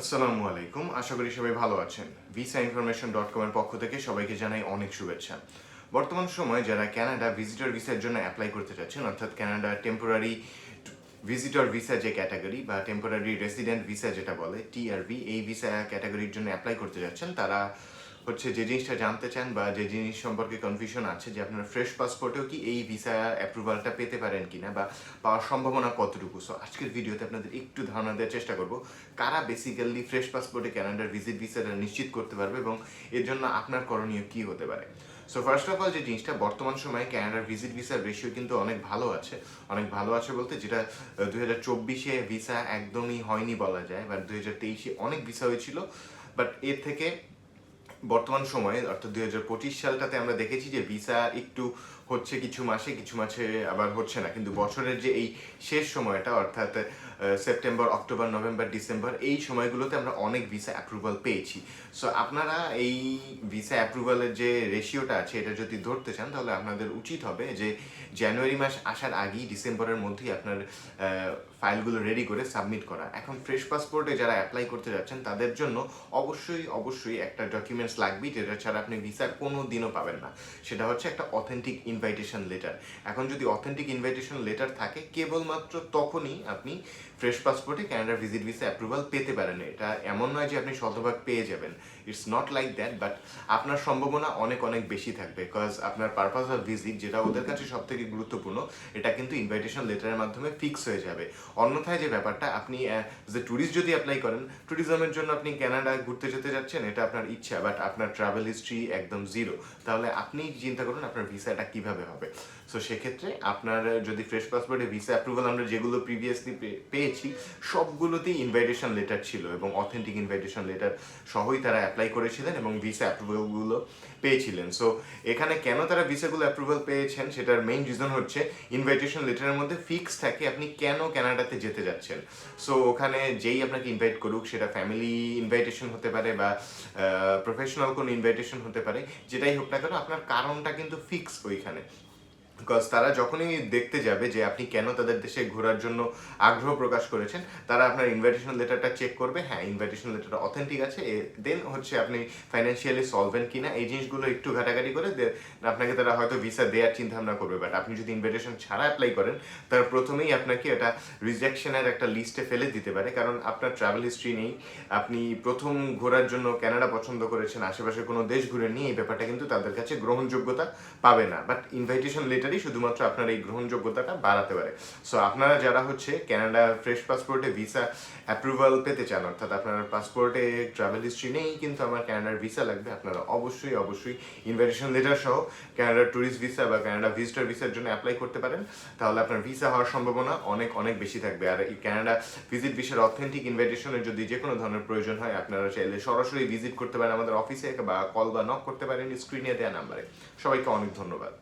আসসালামু আলাইকুম। আশা করি সবাই ভালো আছেন। ভিসা ইনফরমেশন ডট কমের পক্ষ থেকে সবাইকে জানাই অনেক শুভেচ্ছা। বর্তমান সময়ে যারা ক্যানাডা ভিজিটর ভিসার জন্য অ্যাপ্লাই করতে চাচ্ছেন, অর্থাৎ ক্যানাডা টেম্পোরারি ভিজিটর ভিসা যে ক্যাটাগরি বা টেম্পোরারি রেসিডেন্ট ভিসা যেটা বলে টিআরভি এই ভিসা ক্যাটাগরির জন্য অ্যাপ্লাই করতে যাচ্ছেন, তারা হচ্ছে যে জিনিসটা জানতে চান বা যে জিনিস সম্পর্কে কনফিউশন আছে যে আপনার ফ্রেশ পাসপোর্টেও কি এই ভিসা অ্যাপ্রুভালটা পেতে পারেন কিনা বা পাওয়ার সম্ভাবনা কতটুকু? সো আজকের ভিডিওতে আপনাদের একটু ধারণা দেওয়ার চেষ্টা করব। কারা বেসিক্যালি ফ্রেশ পাসপোর্টে ক্যানাডার ভিজিট ভিসাটা নিশ্চিত করতে পারবে এবং এর জন্য আপনার করণীয় কি হতে পারে? সো ফার্স্ট অফ অল যে জিনিসটা, বর্তমান সময়ে ক্যানাডার ভিজিট ভিসার রেশিও কিন্তু অনেক ভালো আছে। অনেক ভালো আছে বলতে যেটা দু হাজার চব্বিশে ভিসা একদমই হয়নি বলা যায় বা দু হাজার তেইশে অনেক ভিসা হয়েছিল। বাট এর থেকে বর্তমান সময়ে, অর্থাৎ দুই হাজার পঁচিশ সালটাতে আমরা দেখেছি যে ভিসা একটু হচ্ছে কিছু মাসে কিছু মাসে আবার হচ্ছে না। কিন্তু বছরের যে এই শেষ সময়টা, অর্থাৎ সেপ্টেম্বর, অক্টোবর, নভেম্বর, ডিসেম্বর, এই সময়গুলোতে আমরা অনেক ভিসা অ্যাপ্রুভাল পেয়েছি। সো আপনারা এই ভিসা অ্যাপ্রুভালের যে রেশিওটা আছে, এটা যদি ধরতে চান, তাহলে আপনাদের উচিত হবে যে জানুয়ারি মাস আসার আগেই, ডিসেম্বরের মধ্যেই আপনার ফাইলগুলো রেডি করে সাবমিট করা। এখন ফ্রেশ পাসপোর্টে যারা অ্যাপ্লাই করতে যাচ্ছেন, তাদের জন্য অবশ্যই অবশ্যই একটা ডকুমেন্টস লাগবে যেটা ছাড়া আপনি ভিসার কোনো দিনও পাবেন না। সেটা হচ্ছে একটা অথেন্টিক ইনভাইটেশন লেটার এখন যদি অথেন্টিক ইনভাইটেশন লেটার থাকে, কেবলমাত্র তখনই আপনি ফ্রেশ পাসপোর্টে ক্যানাডার ভিজিট ভিসা অ্যাপ্রুভাল পেতে পারেন। এটা এমন নয় যে আপনি শতভাগ পেয়ে যাবেন। It's not like that but আপনার সম্ভাবনা অনেক অনেক বেশি থাকবে। বিকজ আপনার পারপাস অফ ভিজিট যেটা ওদের কাছে সব থেকে গুরুত্বপূর্ণ, এটা কিন্তু ইনভাইটেশন লেটারের মাধ্যমে ফিক্স হয়ে যাবে। অন্যথায় যে ব্যাপারটা, আপনি যে ট্যুরিস্ট যদি অ্যাপ্লাই করেন ট্যুরিজমের জন্য আপনি কানাডা ঘুরতে যেতে যাচ্ছেন, এটা আপনার ইচ্ছা বাট আপনার ট্রাভেল হিস্ট্রি একদম জিরো তাহলে আপনি চিন্তা করুন আপনার ভিসাটা কীভাবে হবে। সো সেক্ষেত্রে আপনার, যদি ফ্রেশ পাসপোর্টে ভিসা অ্যাপ্রুভাল আমরা যেগুলো প্রিভিয়াসলি পেয়েছি, সবগুলোতেই ইনভাইটেশন লেটার ছিল এবং অথেন্টিক ইনভাইটেশন লেটার সহই তারা অ্যাপ্লাই করেছিলেন এবং ভিসা অ্যাপ্রুভালগুলো পেয়েছিলেন। সো এখানে কেন তারা ভিসাগুলো অ্যাপ্রুভাল পেয়েছেন সেটার মেইন রিজন হচ্ছে ইনভাইটেশন লেটারের মধ্যে ফিক্স থাকে আপনি কেন ক্যানাডাতে যেতে যাচ্ছেন। সো ওখানে যেই আপনাকে ইনভাইট করুক সেটা ফ্যামিলি ইনভাইটেশন হতে পারে বা প্রফেশনাল কোনো ইনভাইটেশন হতে পারে যেটাই হোক না কেন আপনার কারণটা কিন্তু ফিক্স ওইখানে। বিকজ তারা যখনই দেখতে যাবে যে আপনি কেন তাদের দেশে ঘোরার জন্য আগ্রহ প্রকাশ করেছেন, তারা আপনার ইনভাইটেশন লেটারটা চেক করবে। হ্যাঁ ইনভাইটেশন লেটারটা অথেন্টিক আছে। দেন হচ্ছে আপনি ফাইন্যান্সিয়ালি সলভেন্ট কিনা, এই জিনিসগুলো একটু ঘাটাঘাটি করে আপনাকে তারা হয়তো ভিসা দেওয়ার চিন্তা ভাবনা করবে। বাট আপনি যদি ইনভাইটেশন ছাড়া অ্যাপ্লাই করেন, তার প্রথমেই আপনাকে এটা রিজেকশনের একটা লিস্টে ফেলে দিতে পারে। কারণ আপনার ট্রাভেল হিস্ট্রি নেই, আপনি প্রথম ঘোরার জন্য ক্যানাডা পছন্দ করেছেন, আশেপাশে কোনো দেশ ঘুরে নিয়ে এই ব্যাপারটা কিন্তু তাদের কাছে গ্রহণযোগ্যতা পাবে না। বাট ইনভাইটেশন লেটারই শুধুমাত্র আপনার এই গ্রহণযোগ্যতাটা বাড়াতে পারে। সো আপনারা যারা হচ্ছে কানাডা ফ্রেশ পাসপোর্টে ভিসা অ্যাপ্রুভাল পেতে চান, অর্থাৎ আপনার পাসপোর্টে ট্রাভেল হিস্ট্রি নেই, কিন্তু আমার কানাডার ভিসা লাগবে, আপনারা অবশ্যই অবশ্যই ইনভাইটেশন লেটার সহ কানাডার ট্যুরিস্ট ভিসা বা কানাডা ভিজিটর ভিসার জন্য অ্যাপ্লাই করতে পারেন। তাহলে আপনার ভিসা হওয়ার সম্ভাবনা অনেক অনেক বেশি থাকবে। আর এই কানাডা ভিজিট ভিসার অথেন্টিক ইনভাইটেশনের যদি যে কোনো ধরনের প্রয়োজন হয়, আপনারা চাইলে সরাসরি ভিজিট করতে পারেন আমাদের অফিসে বা কল বা নক করতে পারেন স্ক্রিনে দেওয়া নাম্বারে সবাইকে অনেক ধন্যবাদ।